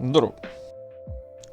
Здоров.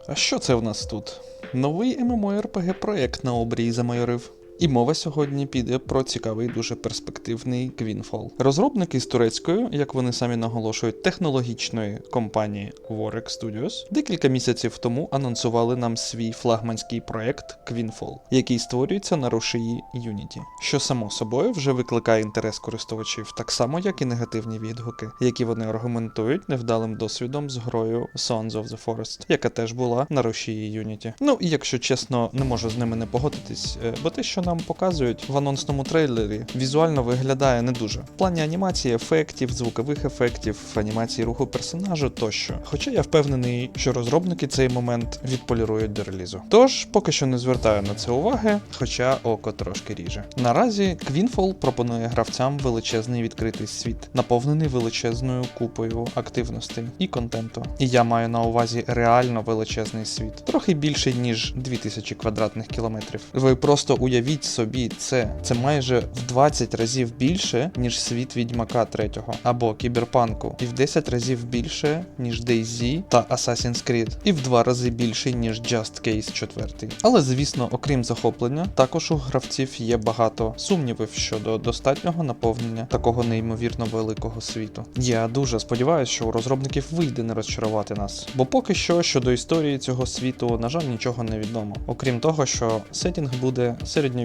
А що це в нас тут? Новий MMORPG проект на обрії замайорив. І мова сьогодні піде про цікавий дуже перспективний Queenfall. Розробники з турецької, як вони самі наголошують, технологічної компанії Warwick Studios декілька місяців тому анонсували нам свій флагманський проєкт Queenfall, який створюється на рушії Unity, що само собою вже викликає інтерес користувачів, так само як і негативні відгуки, які вони аргументують невдалим досвідом з грою Sons of the Forest, яка теж була на рушії Unity. Ну і якщо чесно, не можу з ними не погодитись, е, бо те, що нам показують в анонсному трейлері, візуально виглядає не дуже. В плані анімації, ефектів, звукових ефектів, анімації руху персонажу тощо. Хоча я впевнений, що розробники цей момент відполірують до релізу. Тож поки що не звертаю на це уваги, хоча око трошки ріже. Наразі Queenfall пропонує гравцям величезний відкритий світ, наповнений величезною купою активностей і контенту. І я маю на увазі реально величезний світ, трохи більший ніж 2000 квадратних кілометрів. Ви просто уявіть собі це. Це майже в 20 разів більше, ніж світ Відьмака 3 або Кіберпанку, і в 10 разів більше, ніж DayZ та Assassin's Creed, і в 2 рази більше, ніж Just Case 4. Але звісно, окрім захоплення, також у гравців є багато сумнівів щодо достатнього наповнення такого неймовірно великого світу. Я дуже сподіваюся, що у розробників вийде не розчарувати нас, бо поки що щодо історії цього світу, на жаль, нічого не відомо. Окрім того, що сетінг буде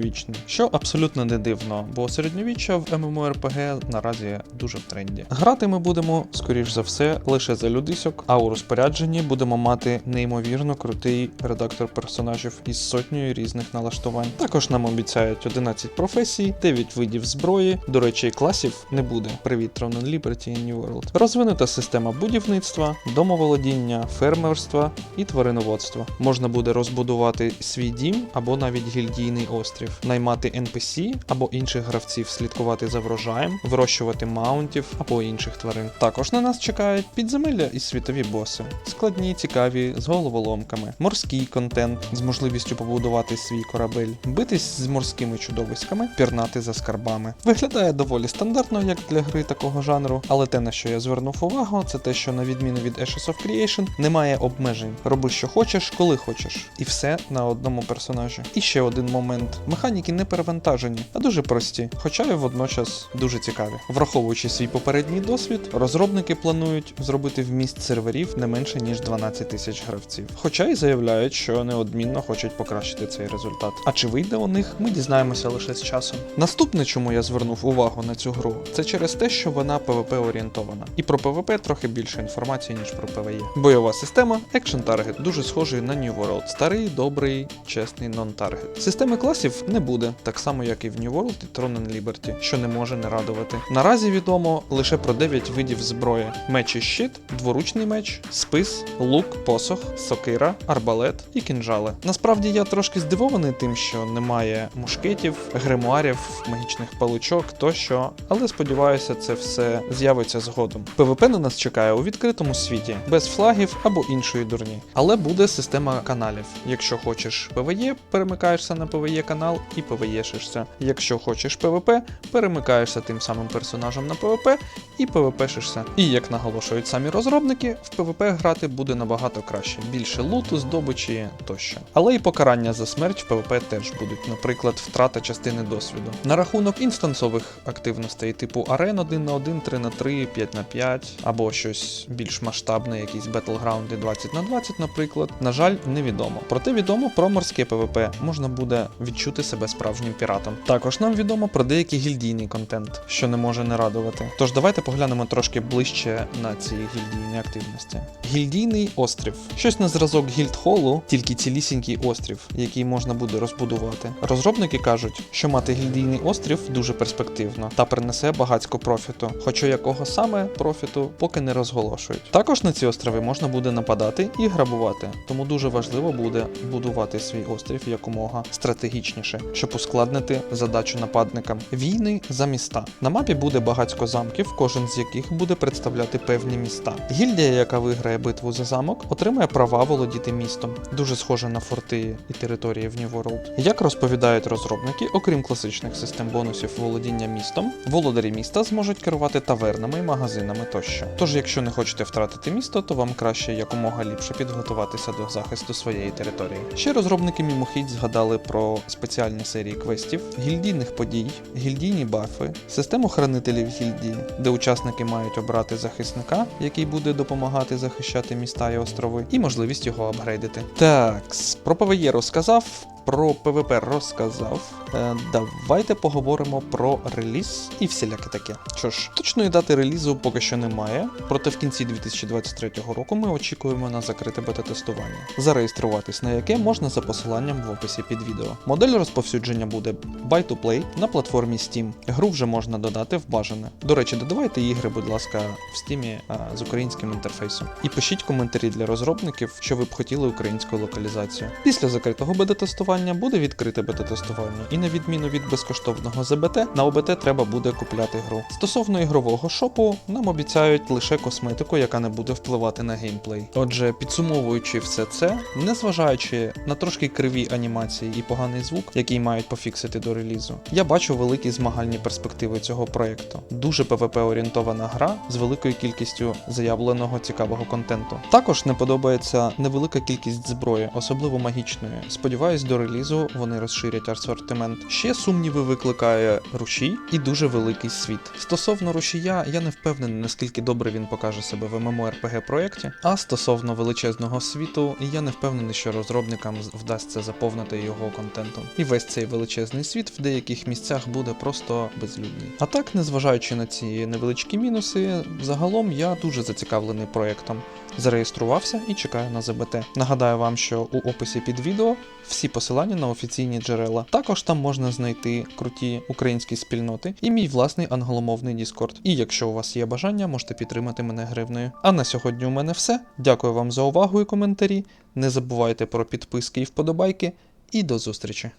середньовічний, що абсолютно не дивно, бо середньовіччя в MMORPG наразі дуже в тренді. Грати ми будемо, скоріш за все, лише за людисьок, а у розпорядженні будемо мати неймовірно крутий редактор персонажів із сотнею різних налаштувань. Також нам обіцяють 11 професій, 9 видів зброї. До речі, класів не буде. Привіт, Throne and Liberty і New World. Розвинута система будівництва, домоволодіння, фермерства і твариноводства. Можна буде розбудувати свій дім або навіть гільдійний острів, наймати NPC або інших гравців, слідкувати за врожаєм, вирощувати маунтів або інших тварин. Також на нас чекають підземелля і світові боси, складні, цікаві, з головоломками, морський контент з можливістю побудувати свій корабель, битись з морськими чудовиськами, пірнати за скарбами. Виглядає доволі стандартно, як для гри такого жанру, але те, на що я звернув увагу, це те, що на відміну від Ashes of Creation немає обмежень. Роби, що хочеш, коли хочеш, і все на одному персонажі. І ще один момент: механіки не перевантажені, а дуже прості, хоча й водночас дуже цікаві. Враховуючи свій попередній досвід, розробники планують зробити вміст серверів не менше ніж 12 тисяч гравців. Хоча й заявляють, що неодмінно хочуть покращити цей результат. А чи вийде у них, ми дізнаємося лише з часом. Наступне, чому я звернув увагу на цю гру, це через те, що вона PvP орієнтована. І про PvP трохи більше інформації, ніж про PvE. Бойова система Action Target дуже схожий на New World. Старий, добрий, чесний нон-таргет. Системи класів не буде, так само як і в New World і Throne and Liberty, що не може не радувати. Наразі відомо лише про 9 видів зброї: меч і щит, дворучний меч, спис, лук, посох, сокира, арбалет і кінжали. Насправді я трошки здивований тим, що немає мушкетів, гримуарів, магічних паличок тощо, але сподіваюся, це все з'явиться згодом. ПВП на нас чекає у відкритому світі, без флагів або іншої дурні. Але буде система каналів. Якщо хочеш ПВЕ, перемикаєшся на ПВЕ канал і ПВЕшишся. Якщо хочеш ПВП, перемикаєшся тим самим персонажем на ПВП і ПВПшишся. І як наголошують самі розробники, в ПВП грати буде набагато краще, більше луту, здобичі тощо. Але і покарання за смерть в ПВП теж будуть, наприклад, втрата частини досвіду. На рахунок інстансових активностей, типу арен 1 на 1, 3 на 3, 5 на 5, або щось більш масштабне, якісь Battleground 20 на 20, наприклад, на жаль, невідомо. Проте відомо про морське ПВП можна буде відчути себе справжнім піратом. Також нам відомо про деякий гільдійний контент, що не може не радувати. Тож давайте поглянемо трошки ближче на ці гільдійні активності. Гільдійний острів. Щось на зразок гільдхолу, тільки цілісінький острів, який можна буде розбудувати. Розробники кажуть, що мати гільдійний острів дуже перспективно та принесе багатько профіту, хоча якого саме профіту поки не розголошують. Також на ці острови можна буде нападати і грабувати, тому дуже важливо буде будувати свій острів якомога стратегічніше. Ніші, щоб ускладнити задачу нападникам. Війни за міста. На мапі буде багатько замків, кожен з яких буде представляти певні міста. Гільдія, яка виграє битву за замок, отримає права володіти містом, дуже схоже на форти і території в New World. Як розповідають розробники, окрім класичних систем бонусів володіння містом, володарі міста зможуть керувати тавернами, магазинами тощо. Тож, якщо не хочете втратити місто, то вам краще якомога ліпше підготуватися до захисту своєї території. Ще розробники мімохідь згадали про спеціальні серії квестів, гільдійних подій, гільдійні бафи, систему хранителів гільдії, де учасники мають обрати захисника, який буде допомагати захищати міста і острови, і можливість його апгрейдити. Так, про Павеєру розказав. Про ПВП розказав. Е, давайте поговоримо про реліз і всіляке таке. Що ж, точної дати релізу поки що немає, проте в кінці 2023 року ми очікуємо на закрите бета-тестування, зареєструватись на яке можна за посиланням в описі під відео. Модель розповсюдження буде buy to play на платформі Steam. Гру вже можна додати в бажане. До речі, додавайте ігри, будь ласка, в Steam з українським інтерфейсом. І пишіть коментарі для розробників, що ви б хотіли українську локалізацію. Після закритого бета-тестування буде відкрите бета-тестування, і на відміну від безкоштовного ЗБТ, на ОБТ треба буде купляти гру. Стосовно ігрового шопу, нам обіцяють лише косметику, яка не буде впливати на геймплей. Отже, підсумовуючи все це, незважаючи на трошки криві анімації і поганий звук, який мають пофіксити до релізу, я бачу великі змагальні перспективи цього проєкту. Дуже PvP орієнтована гра з великою кількістю заявленого цікавого контенту. Також не подобається невелика кількість зброї, особливо магічної. Сподіваюсь, до релізу вони розширять асортимент. Ще сумніви викликає рушій і дуже великий світ. Стосовно рушія, я не впевнений, наскільки добре він покаже себе в MMORPG проєкті. А стосовно величезного світу, я не впевнений, що розробникам вдасться заповнити його контентом. І весь цей величезний світ в деяких місцях буде просто безлюдний. А так, незважаючи на ці невеличкі мінуси, загалом я дуже зацікавлений проєктом. Зареєструвався і чекаю на ЗБТ. Нагадаю вам, що у описі під відео всі посилання на офіційні джерела. Також там можна знайти круті українські спільноти і мій власний англомовний Discord. І якщо у вас є бажання, можете підтримати мене гривнею. А на сьогодні у мене все. Дякую вам за увагу і коментарі. Не забувайте про підписки і вподобайки, і до зустрічі!